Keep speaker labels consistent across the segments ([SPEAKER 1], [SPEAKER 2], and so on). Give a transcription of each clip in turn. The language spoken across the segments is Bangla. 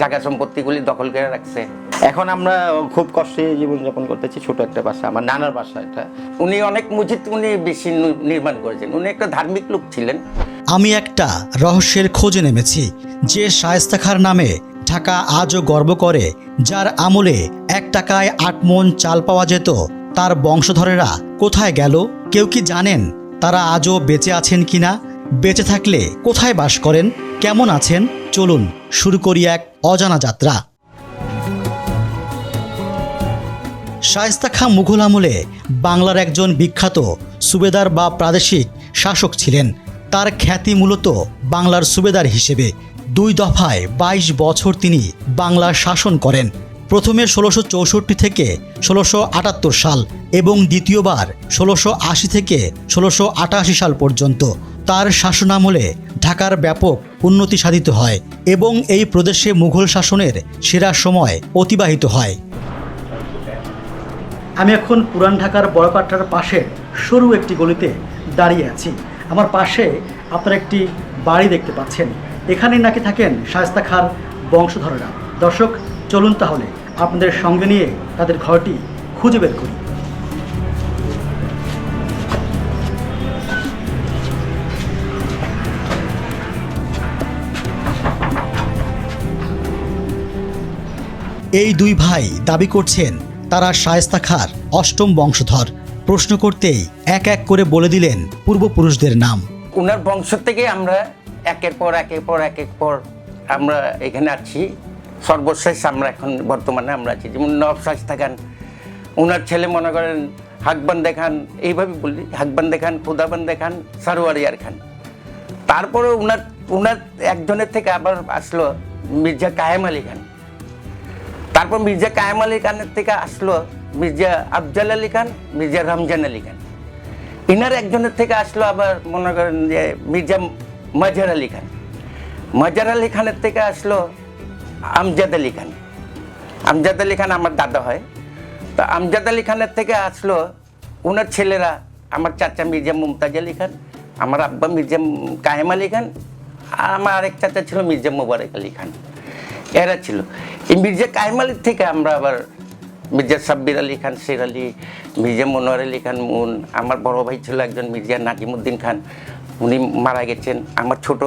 [SPEAKER 1] জায়গা সম্পত্তিগুলি দখল করে রাখছে।
[SPEAKER 2] এখন আমরা খুব কষ্টে জীবনযাপন করতেছি, ছোট একটা বাসা, আমার নানার বাসা এটা।
[SPEAKER 1] উনি অনেক মসজিদ উনি বেশি নির্মাণ করেছেন। উনি একটা ধার্মিক লোক ছিলেন।
[SPEAKER 3] আমি একটা রহস্যের খোঁজে নেমেছি, যে শায়েস্তা খার নামে ঢাকা আজও গর্ব করে, যার আমলে এক টাকায় আট মন চাল পাওয়া যেত। তার বংশধরেরা কোথায় গেল, কেউ কি জানেন, তারা আজও বেঁচে আছেন কিনা? বেঁচে থাকলে কোথায় বাস করেন? কেমন আছেন? চলুন শুরু করি এক অজানা যাত্রা। শায়েস্তা খাঁ মুঘল আমলে বাংলার একজন বিখ্যাত সুবেদার বা প্রাদেশিক শাসক ছিলেন। তার খ্যাতি মূলত বাংলার সুবেদার হিসেবে। দুই দফায় ২২ বছর তিনি বাংলা শাসন করেন। প্রথমে ষোলোশো চৌষট্টি থেকে ষোলোশো আটাত্তর সাল এবং দ্বিতীয়বার ষোলোশো আশি থেকে ষোলোশো আটাশি সাল পর্যন্ত তার শাসনামলে ঢাকার ব্যাপক উন্নতি সাধিত হয় এবং এই প্রদেশে মুঘল শাসনের সেরা সময় অতিবাহিত হয়। আমি এখন পুরান ঢাকার বড়পাট্টার পাশে সরু একটি গলিতে দাঁড়িয়ে আছি। আমার পাশে আপনারা একটি বাড়ি দেখতে পাচ্ছেন। এখানে নাকি থাকেন শায়স্তা খার বংশধরেরা। দর্শক, চলুন তাহলে। আপনাদের সঙ্গে নিয়ে তাদের ঘরটি খুঁজে বের করি। এই দুই ভাই দাবি করছেন তারা শায়েস্তা খার অষ্টম বংশধর। প্রশ্ন করতেই এক এক করে বলে দিলেন পূর্বপুরুষদের নাম।
[SPEAKER 1] উনার বংশ থেকে আমরা একের পর একের পর একের পর আমরা এখানে আছি। সর্বশেষ আমরা এখন বর্তমানে আমরা আছি। যেমন নব শাস্তা খান, উনার ছেলে মনে করেন হাকবান দেখান এইভাবে বললি হাকবান্দে খান, খুদাবান্দে খান, সারোয়ারিয়ার খান। তারপরে উনার ওনার একজনের থেকে আবার আসলো মির্জা কায়েম আলী খান। তারপর মির্জা কায়েম আলী খানের থেকে আসলো মির্জা আফজাল আলী খান, মির্জা রমজান আলী খান। ইনার একজনের থেকে আসলো আবার মনে করেন যে মির্জা মজার আলী খান। মজার আলী খানের থেকে আসলো আমজাদ আলী খান। আমজাদ আলী খান আমার দাদা হয়। তো আমজাদ আলী খানের থেকে আসলো ওনার ছেলেরা, আমার চাচা মির্জা মুমতাজ আলী খান, আমার আব্বা মির্জা কায়েম আলী খান, আর আমার আরেক চাচা ছিল মির্জা মুবারক আলী খান। এরা ছিল। এই মির্জা কায়েম আলীর থেকে আমরা আবার মির্জা সাব্বির আলী খান, শের আলী, মির্জা মনোয়ার আলী খান, মুন, আমার বড় ভাই ছিল একজন মির্জা নাজিমুদ্দিন খান, উনি মারা গেছেন। আমার ছোট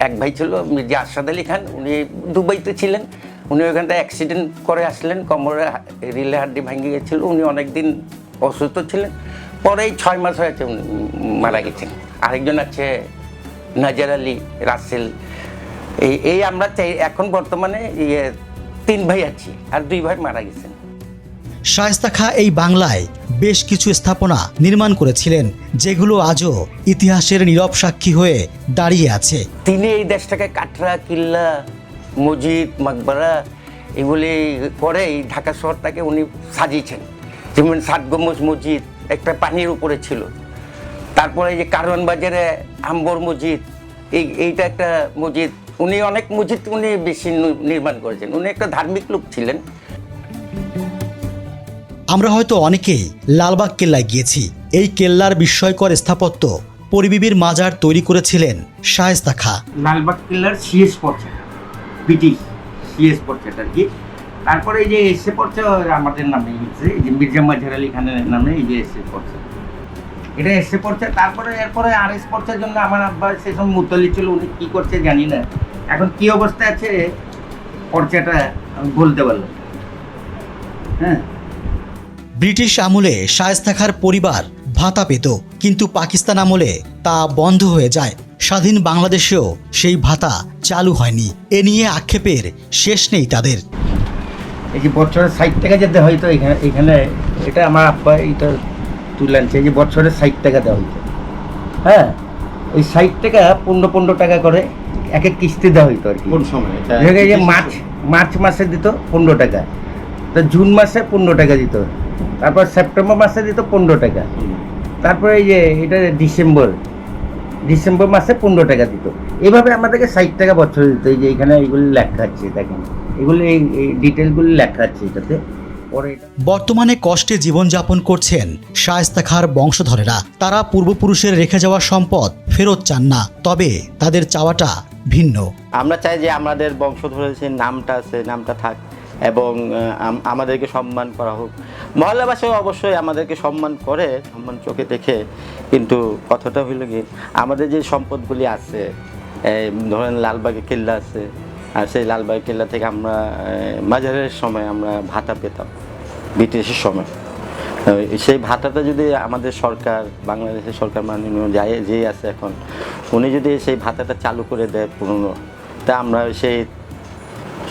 [SPEAKER 1] এক ভাই ছিল, মির্জা আরশাদ আলী খান, উনি দুবাইতে ছিলেন। উনি ওখানটা অ্যাক্সিডেন্ট করে আসলেন কোমরে রিলে হাড্ডি ভেঙে গেছিল। উনি অনেকদিন অসুস্থ ছিলেন। পরেই ছয় মাস হয়েছে উনি মারা গেছেন। আরেকজন আছে, নাজার আলী রাসেল। এই এই আমরা চাই- এখন বর্তমানে ইয়ে তিন ভাই আছি, আর দুই ভাই মারা গেছেন।
[SPEAKER 3] শায়েস্তা খাঁ এই বাংলায় বেশ কিছু স্থাপনা নির্মাণ করেছিলেন, যেগুলো আজও ইতিহাসের নীরব সাক্ষী হয়ে দাঁড়িয়ে আছে।
[SPEAKER 1] তিনি এই দেশটাকে কাটরা, কিল্লা মসজিদ মাকবারা এগুলি করে এই ঢাকা শহরটাকে উনি সাজিয়েছেন। যেমন সাত গম্বুজ মসজিদ একটা পানির উপরে ছিল। তারপরে যে কারওয়ান বাজারে আম্বর মসজিদ, এই এইটা একটা মসজিদ। উনি অনেক মসজিদ উনি বেশি নির্মাণ করেছেন। উনি একটা ধার্মিক লোক ছিলেন।
[SPEAKER 3] আমরা হয়তো অনেকেই লালবাগ কেল্লায় গিয়েছি। এই কেল্লার বিস্ময়কর স্থাপত্য পরিবিবির মাজার তৈরি করেছিলেন শায়েস্তা খাঁ।
[SPEAKER 1] লালবাগ কিল্লার সিএস পড়ছে ব্রিটিশ সিএস পড়ছে আর কি। তারপরে এই যে এসে পড়ছে আমাদের নামে এই যে মির্জা মাঝার আলী খানের নামে এই যে এসে পড়ছে এটা এসে পড়ছে তারপরে এরপরে আর এস পড়ছে জন্য আমার আব্বা সে সময় মুতলি ছিল, উনি কী করছে জানি না। এখন কি অবস্থায় আছে পর্চাটা আমি বলতে পারলাম হ্যাঁ?
[SPEAKER 3] ব্রিটিশ আমলে শায়েস্তা খার পরিবার ভাতা পেত কিন্তু পাকিস্তান আমলে তা বন্ধ হয়ে যায়। স্বাধীন বাংলাদেশেও সেই ভাতা চালু হয়নি। এ নিয়ে আক্ষেপের শেষ নেই তাদের।
[SPEAKER 1] এই যে বছরে ষাট টাকা যেতে হয়তো এখানে এখানে এটা আমার আব্বা এটা তুলে আনছে যে বছরে ষাট টাকা দেওয়া হইতো। হ্যাঁ? ওই ষাট টাকা পনেরো পনেরো টাকা করে এক এক কিস্তি দেওয়া হইতো আর কি।
[SPEAKER 2] কোন সময়?
[SPEAKER 1] মার্চ মার্চ মাসে দিত পনেরো টাকা। তো জুন মাসে পনেরো টাকা দিত। তারপর সেপ্টেম্বর মাসে দিত পনেরো টাকা। তারপরে এই যে এটা ডিসেম্বর ডিসেম্বর মাসে পনেরো টাকা দিত। এভাবে আমাদেরকে ষাট টাকা বছর দিত। এই যে এখানে এইগুলি লেখা আছে দেখেন। এগুলো এই এই ডিটেলগুলি লেখা আছে এটাতে।
[SPEAKER 3] বর্তমানে কষ্টে জীবনযাপন করছেন শায়েস্তা খাঁর বংশধরেরা। তারা পূর্বপুরুষের রেখে যাওয়া সম্পদ ফেরত চান না তবে তাদের চাওয়াটা ভিন্ন।
[SPEAKER 2] আমরা চাই যে আমাদের বংশধরের যে নামটা আছে নামটা থাক। এবং আমাদেরকে সম্মান করা হোক। মহল্লাবাসীও অবশ্যই আমাদেরকে সম্মান করে, সম্মান চোখে দেখে কিন্তু কথাটা হইল কি, আমাদের যে সম্পদগুলি আছে ধরেন লালবাগে কেল্লা আছে, আর সেই লালবাগ কেল্লা থেকে আমরা মাঝারের সময় আমরা ভাতা পেতাম ব্রিটিশের সময়। সেই ভাতাটা যদি আমাদের সরকার, বাংলাদেশের সরকার মাননীয় যাই, যেই আছে এখন, উনি যদি সেই ভাতাটা চালু করে দেয় পুরনো, তা আমরা সেই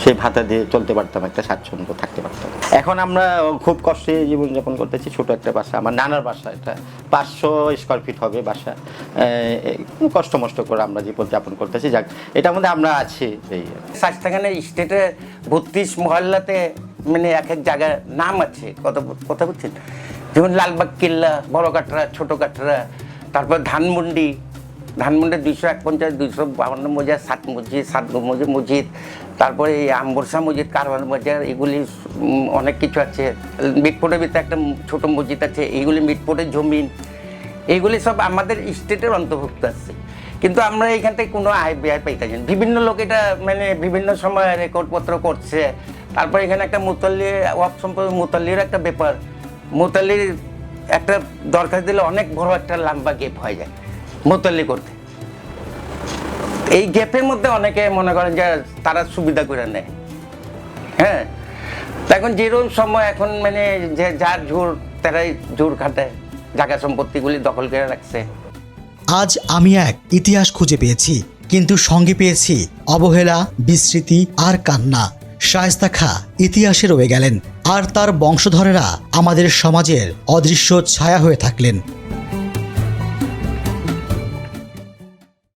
[SPEAKER 2] সেই ভাতা দিয়ে চলতে পারতাম, একটা স্বাচ্ছন্দ্য থাকতে পারতাম। এখন আমরা খুব কষ্টে জীবনযাপন করতেছি, ছোট একটা বাসা, আমার নানার বাসা, এটা পাঁচশো স্কোয়ার ফিট হবে বাসা। কষ্ট মষ্ট করে আমরা জীবনযাপন করতেছি, যাক, এটার মধ্যে আমরা আছি এই
[SPEAKER 1] শাস্তাখানের স্টেটে বত্রিশ মহল্লাতে মানে এক এক জায়গার নাম আছে, কত কথা বলছেন? যেমন লালবাগ, কিল্লা বড় কাটরা ছোট কাটরা তারপর ধানমন্ডি ধানমন্ডির দুইশো এক পঞ্চাশ দুইশো বাউন্ন মজিদ সাত মসজিদ সাত মসজিদ মসজিদ তারপরে এই আম্বরসা মসজিদ কারওয়ান মসজিদ এগুলি অনেক কিছু আছে। মিটপোর্টের ভিতরে একটা ছোট মসজিদ আছে এইগুলি মিটপোর্টের জমিন। এইগুলি সব আমাদের স্টেটের অন্তর্ভুক্ত আছে। কিন্তু আমরা এখান থেকে কোনো আয় ব্যয় পাইতেছি। বিভিন্ন লোক এটা মানে বিভিন্ন সময় রেকর্ডপত্র করছে। তারপর এখানে একটা মুতাল্লি, ওয়াক সম্পর্কে মুতাল্লির একটা ব্যাপার। মুতাল্লির একটা দরকার দিলে অনেক বড় একটা লম্বা গেপ হয়ে যায়। মুতাল্লি করতে। এই গ্যাপের মধ্যে অনেকে মনে করেন যে তারা সুবিধা করে নেয়। হ্যাঁ? এখন যেরকম সময় এখন মানে যে যার জোর, তারাই জোর খাটায়, জায়গা সম্পত্তিগুলি দখল করে রাখছে।
[SPEAKER 3] আজ আমি এক ইতিহাস খুঁজে পেয়েছি, কিন্তু সঙ্গে পেয়েছি অবহেলা, বিস্মৃতি আর কান্না। শায়েস্তা খা ইতিহাসে রয়ে গেলেন, আর তার বংশধরেরা আমাদের সমাজের অদৃশ্য ছায়া হয়ে থাকলেন।